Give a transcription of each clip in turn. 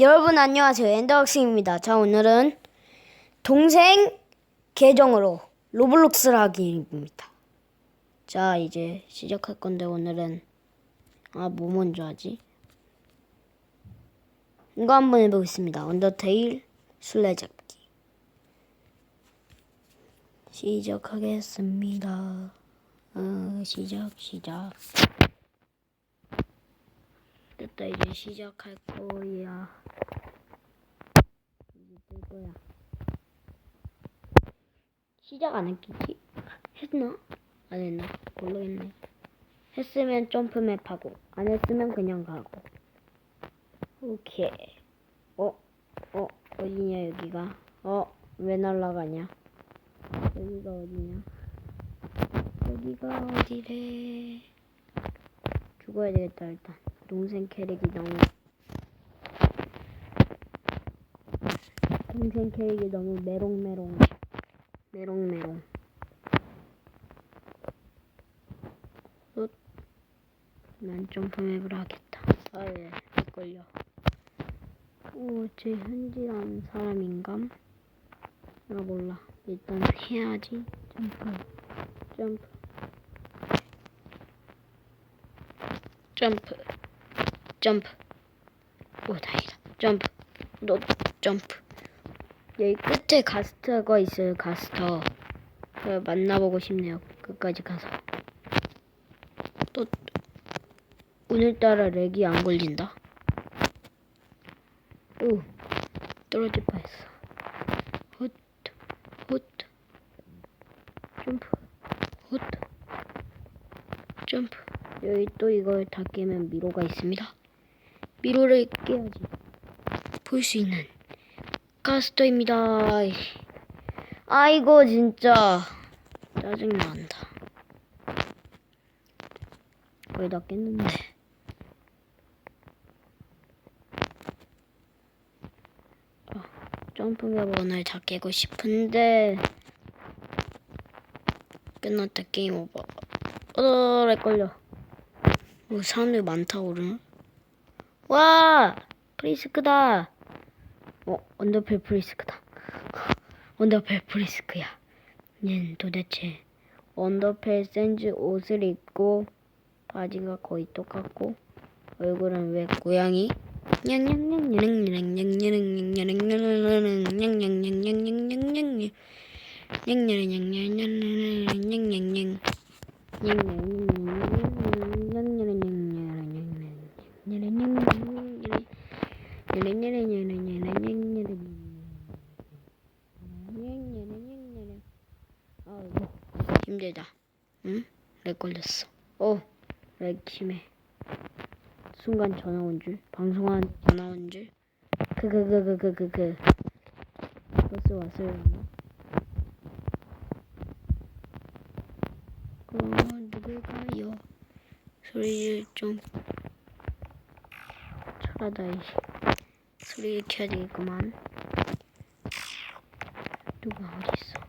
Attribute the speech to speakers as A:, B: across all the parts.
A: 여러분 안녕하세요. 엔더학생입니다. 자 오늘은 동생 계정으로 로블록스를 하기입니다. 자 이제 시작할 건데 오늘은 아 뭐 먼저 하지? 이거 한번 해보겠습니다. 언더테일 술래잡기 시작하겠습니다. 어, 시작 시작. 됐다 이제 시작할 거야. 이제 뜰 거야. 시작 안 했겠지? 했나? 안 했나? 모르겠네. 했으면 점프맵 하고 안 했으면 그냥 가고. 오케이. 어? 어? 어디냐 여기가? 어? 왜 날라가냐? 여기가 어디냐? 여기가 어디래? 죽어야 되겠다 일단. 동생 캐릭이 너무 동생 캐릭이 너무 메롱메롱 메롱메롱. 어? 난 점프맵을 하겠다. 아예 걸려 오제 현지한 사람인감? 아 몰라. 일단 해야지. 점프 점프. 점프 점프 오 다행이다. 점프 너 점프 여기 끝에 가스터가 있어요 가스터. 그 만나보고 싶네요 끝까지 가서. 또 오늘따라 렉이 안 걸린다. 오 떨어질 뻔했어. 헛, 헛, 점프 헛, 점프 여기 또 이걸 다 깨면 미로가 있습니다 미로를 깨야지 볼 수 있는 가스터입니다. 아이고 진짜 짜증난다. 거의 다 깼는데. 아, 점프맵 오늘 다 깨고 싶은데 끝났다 게임 오버. 어, 렉 걸려. 뭐 사람들 많다 오르네. 와 프리스크다. 어 언더펠 프리스크다. 언더펠 프리스크야. 얜 도대체 언더펠 센즈 옷을 입고 바지가 거의 똑같고 얼굴은 왜 고양이? 아이고 힘들다. 응? 렉 걸렸어. 어, 렉 심해. 순간 전화 온 줄, 방송한 전화 온 줄. 그 그 그 그 그 그그. 버스 왔어요. 어, 누굴까요? 소리를 좀 차라다 이 소리를 켜야 되겠구만. 누가 어디 있어?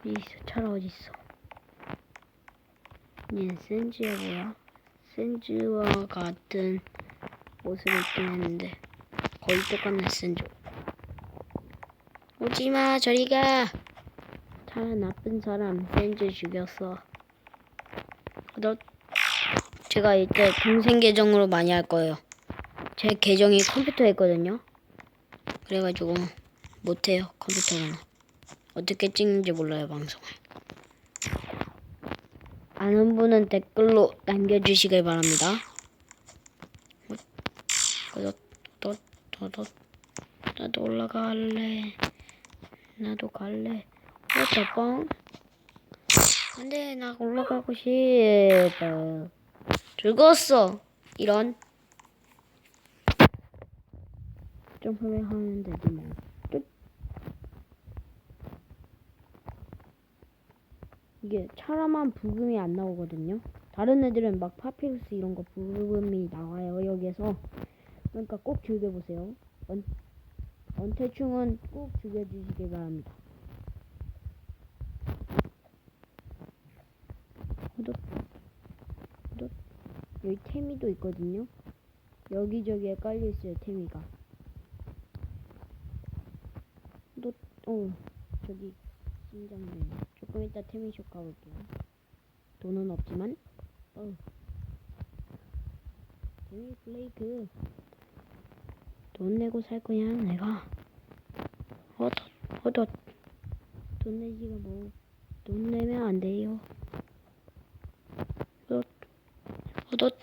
A: 어디 있어? 차라 어디 있어? 얘 센즈야 뭐야? 센즈와 같은 옷을 입긴 했는데 거의 똑같네 센즈. 오지마 저리가. 차라 나쁜 사람 센즈 죽였어. 너 제가 이때 동생 계정으로 많이 할 거예요. 제 계정이 컴퓨터에 있거든요. 그래가지고 못해요 컴퓨터로는. 어떻게 찍는지 몰라요 방송을. 아는 분은 댓글로 남겨주시길 바랍니다. 너너너너 나도 올라갈래. 나도 갈래. 어쩌뻥? 안돼 나 올라가고 싶어. 즐거웠어. 이런. 점프를 하면 되지 뭐. 끝. 이게 차라만 부금이 안 나오거든요. 다른 애들은 막 파피루스 이런 거 부금이 나와요 여기에서. 그러니까 꼭 즐겨보세요. 언, 언태충은 꼭 즐겨주시길 바랍니다. 구독. 여기 태미도 있거든요. 여기저기에 깔려 있어요 태미가. 어 저기 심장님 조금 이따 태민쇼 가볼게요. 돈은 없지만 어. 태민 플레이크. 돈 내고 살 거야 내가. 헛 헛헛. 돈 내지가 뭐. 돈 내면 안 돼요. 헛 헛헛.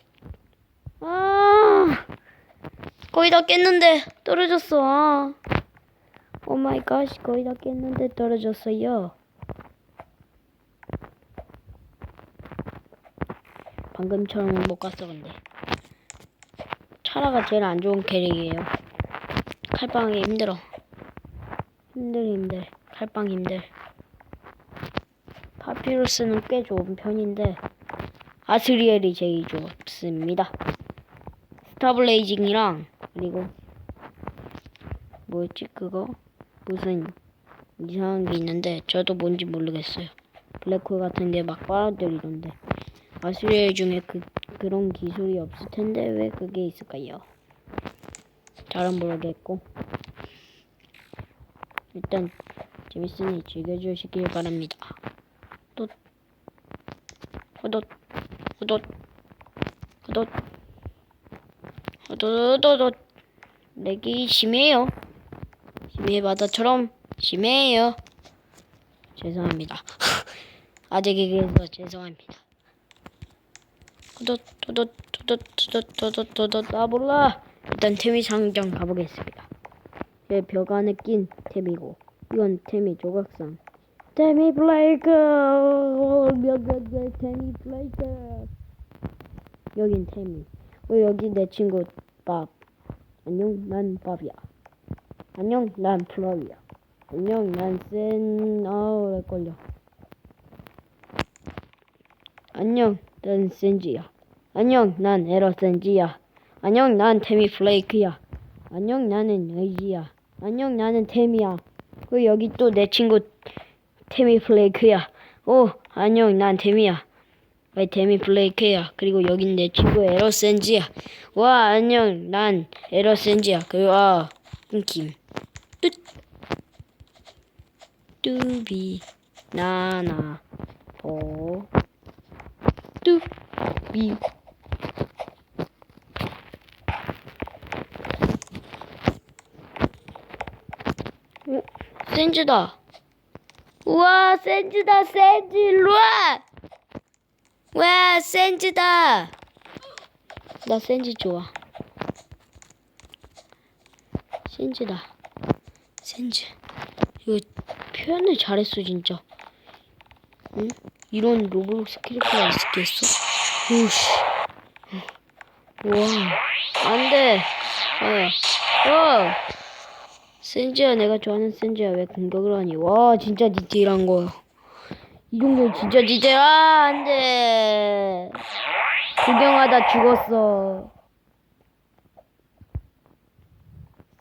A: 아! 거의 다 깼는데 떨어졌어. 아. 오 마이 갓 거의 다 깼는데 떨어졌어요. 방금처럼은 못 갔어 근데. 차라가 제일 안 좋은 캐릭이에요. 칼빵이 힘들어. 힘들 힘들. 칼빵 힘들. 파피루스는 꽤 좋은 편인데 아스리엘이 제일 좋습니다. 스타블레이징이랑 그리고 뭐였지 그거 무슨 이상한 게 있는데 저도 뭔지 모르겠어요. 블랙홀 같은 게 막 빨아들이던데. 아스리엘 중에 그 그런 기술이 없을 텐데 왜 그게 있을까요? 잘은 모르겠고. 일단 재밌으니 즐겨주시길 바랍니다. 또 호덧 호덧 호덧 호덧 호덧 내기 심해요. 바다처럼 심해요. 죄송합니다. 죄송합니다. 도덧 도덧 도덧 도덧 아 몰라 일단 태미 상점 가보겠습니다 제 벽 안에 낀 태미고 이건 태미 조각상 태미 블레이크 태미 블레이크 여긴 태미 어 여기 내 친구 밥 안녕 난 밥이야 안녕 난 플러리야 안녕 난 센 아우 렉 걸려 안녕, 난 센지야. 안녕, 난 에러 센지야. 안녕, 난 태미 플레이크야. 안녕, 나는 의지야. 안녕, 나는 태미야. 그 여기 또 내 친구 태미 플레이크야. 오, 안녕, 난 태미야. 왜 태미 플레이크야. 그리고 여긴 내 친구 에러 센지야. 와, 안녕, 난 에러 센지야. 그리고 아, 끊김. 뚜. 뚜비 나나 보. 뚜비 어, 센즈다. 우와, 센즈다, 센즈, 일로와! 와, 센즈다! 나 센즈 좋아. 센즈다. 센즈. 이거 표현을 잘했어, 진짜. 응? 이런 로블록스 캐릭터가 있겠어? 오씨. 와, 안 돼. 어, 어. 센지야, 내가 좋아하는 센지야, 왜 공격을 하니? 와, 진짜 디테일한 거야. 이 정도 진짜 디테일, 아, 안 돼. 구경하다 죽었어.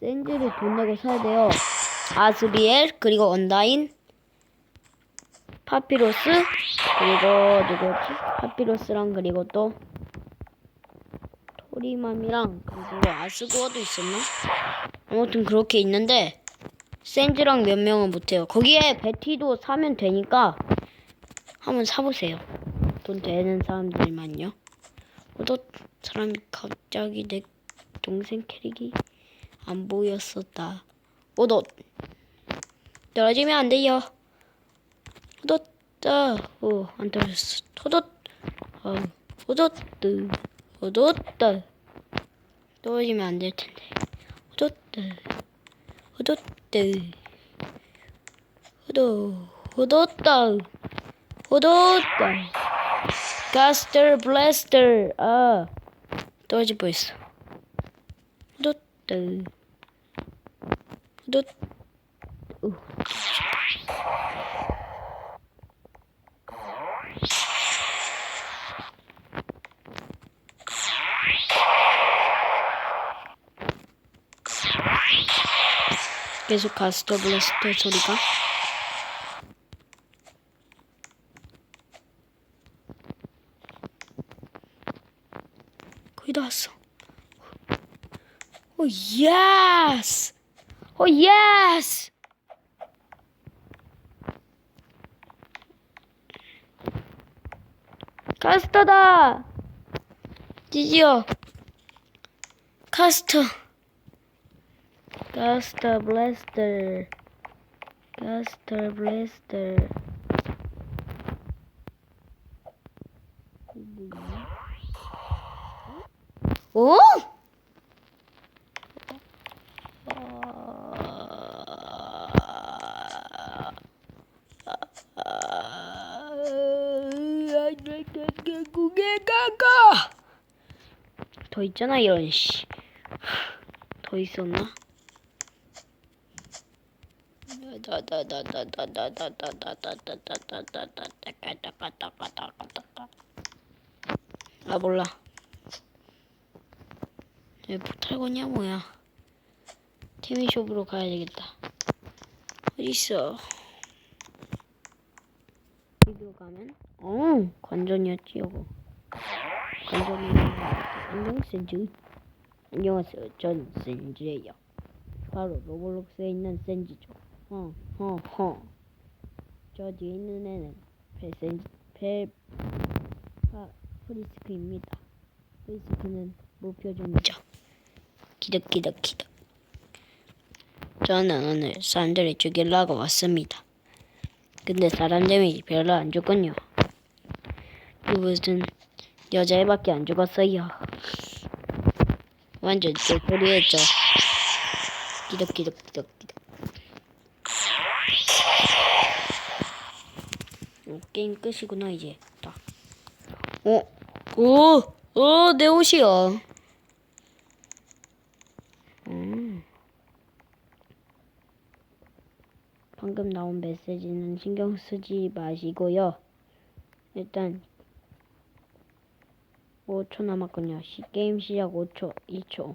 A: 센지를 돈 내고 사야 돼요. 아스리엘, 그리고 언다인, 파피로스, 그리고 누구였지? 파피로스랑 그리고 또 토리맘이랑 그리고 아스고어도 있었나? 아무튼 그렇게 있는데 센즈랑 몇 명은 못해요. 거기에 베티도 사면 되니까 한번 사보세요. 돈 되는 사람들만요. 어떤 사람이 갑자기 내 동생 캐릭이 안 보였었다. 오덧 떨어지면 안 돼요. 오덧다 오 안 떨어졌어. 토덧 어 오덧뜨 오덧다 떨어지면 안 될 텐데. 오덧뜨 오덧뜨 오덧 오덧다 오덧다 가스터 블래스터 아 떨어질 뻔했어. 오덧뜨 오덧 우. 계속 가스터 블래스터 소리가 거의 다 왔어. Oh, yes! Oh, yes!
B: 카스터다! 지지요! 카스터! 카스터 블래스터! 카스터 블래스터! 더 있잖아 이런 씨. 더 있었나? 아 몰라. 왜 포탈거냐 뭐야? 티미숍으로 가야 되겠다. 어디 있어? 여기로 가면 어 관전이었지 이거. 안녕 센즈. 안녕하세요. 전 센즈예요. 바로 로블록스에 있는 센즈죠. 어. 저 뒤에 있는 애는 벨센즈, 벨, 아, 프리스크입니다. 프리스크는 목표종이죠. 기덕기덕기덕. 저는 오늘 사람들을 죽이려고 왔습니다. 근데 사람들이 별로 안 죽군요. 이것은 여자애밖에 안 죽었어요. 완전 쫄소리했죠. 기덕기덕기덕기덕. 어, 게임 끝이구나 이제. 딱. 어, 오, 오, 내 옷이야. 음. 방금 나온 메시지는 신경 쓰지 마시고요. 일단 5초 남았군요. 시, 게임 시작 5초, 2초,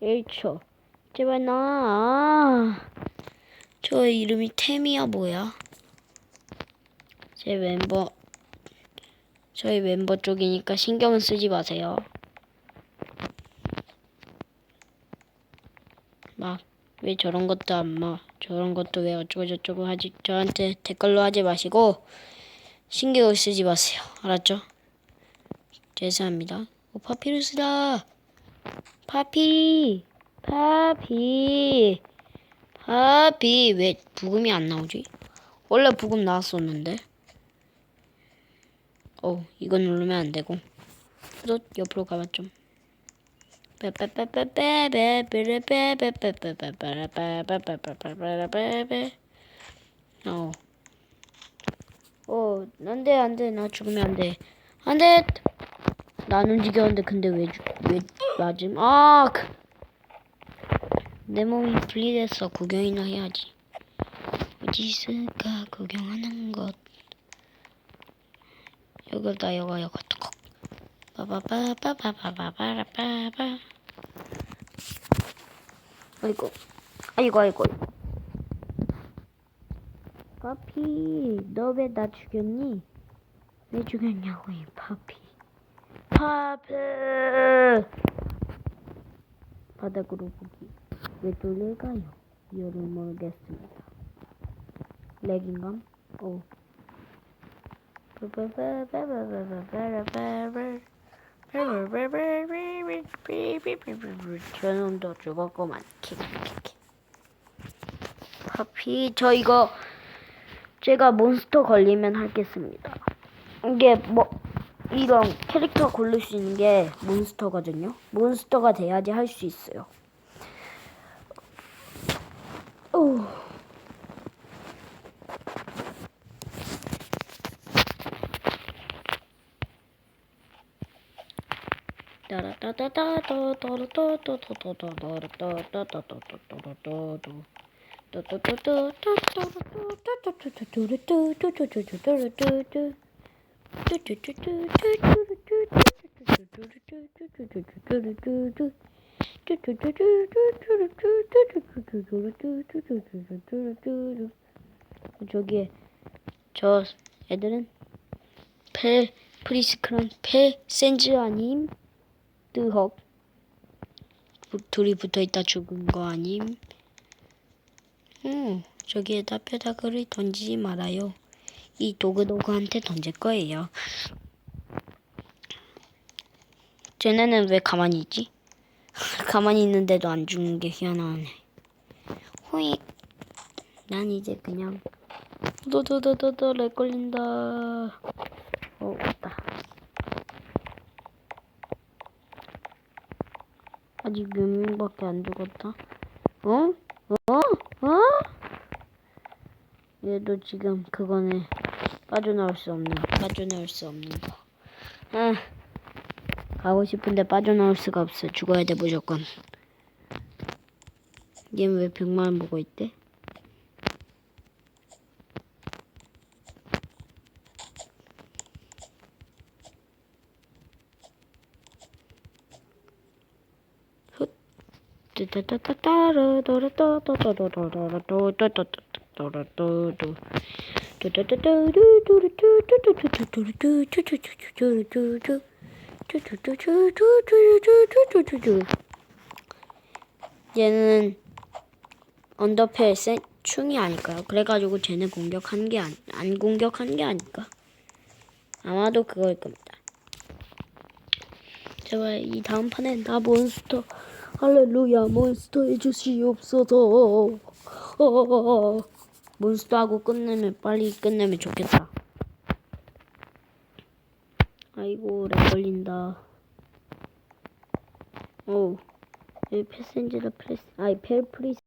B: 1초. 제발 나. 아. 저 이름이 태미야 뭐야? 제 멤버 저희 멤버 쪽이니까 신경은 쓰지 마세요. 막 왜 저런 것도 안 마, 저런 것도 왜 어쩌고 저쩌고 하지 저한테 댓글로 하지 마시고 신경을 쓰지 마세요. 알았죠? 죄송합니다. 오 파피루스다. 파피, 파피, 파피 왜 부금이 안 나오지? 원래 부금 나왔었는데. 어, 이거 누르면 안 되고. 또 옆으로 가봐 좀. 어. 어, 안 돼, 안 돼. 나 죽으면 안 돼. 안 돼! 난 움직였는데, 근데 왜, 죽- 왜, 맞음? 아! 그. 내 몸이 분리됐어. 구경이나 해야지. 어디 있을까? 구경하는 것. 여기다, 여가, 여가, 톡. 빠바바바바바바바바바. 아이고, 아이고, 아이고. 파피, 너 왜 나 죽였니? 왜 죽였냐고, 이 파피. 파피! 바닥으로 보기. 왜 뚫릴까요? 이유를 모르겠습니다. 렉인감? 오. 저놈도. 킥킥킥. 커피 저 이거 제가 몬스터 걸리면 하겠습니다. 이게 뭐 이런 캐릭터 고를 수 있는 게 몬스터거든요. 몬스터가 돼야지 할 수 있어요. 오. 저기 저 애들은 페 프리스크랑 페 센즈 아님 뜨헉 부- 둘이 붙어있다 죽은 거 아님? 어 저기에다 뼈다귀를 던지지 말아요 이 도그도그한테 던질 거예요 쟤네는 왜 가만히 있지? 가만히 있는데도 안 죽는 게 희한하네. 호익. 난 이제 그냥 도도도도도 렉 걸린다. 어, 왔다. 아직 몇 명밖에 안 죽었다. 어? 어? 어? 얘도 지금 그거네. 빠져나올 수 없는, 빠져나올 수 없는 거. 아, 가고 싶은데 빠져나올 수가 없어. 죽어야 돼, 무조건. 얘는 왜 벽만 보고 있대? 얘는 언더펠 센 충이 아닐까요? 그래가지고 쟤는 공격한 게 안, 안 공격한 게 아닐까? 아마도 그거일 겁니다. 제발 이 다음 판엔 나 몬스터 할렐루야 몬스터 해주시옵소서 어, 몬스터하고 끝내면 빨리 끝내면 좋겠다. 아이고 렉 걸린다. 오이 패센저를 프레스 아이 펠 프리스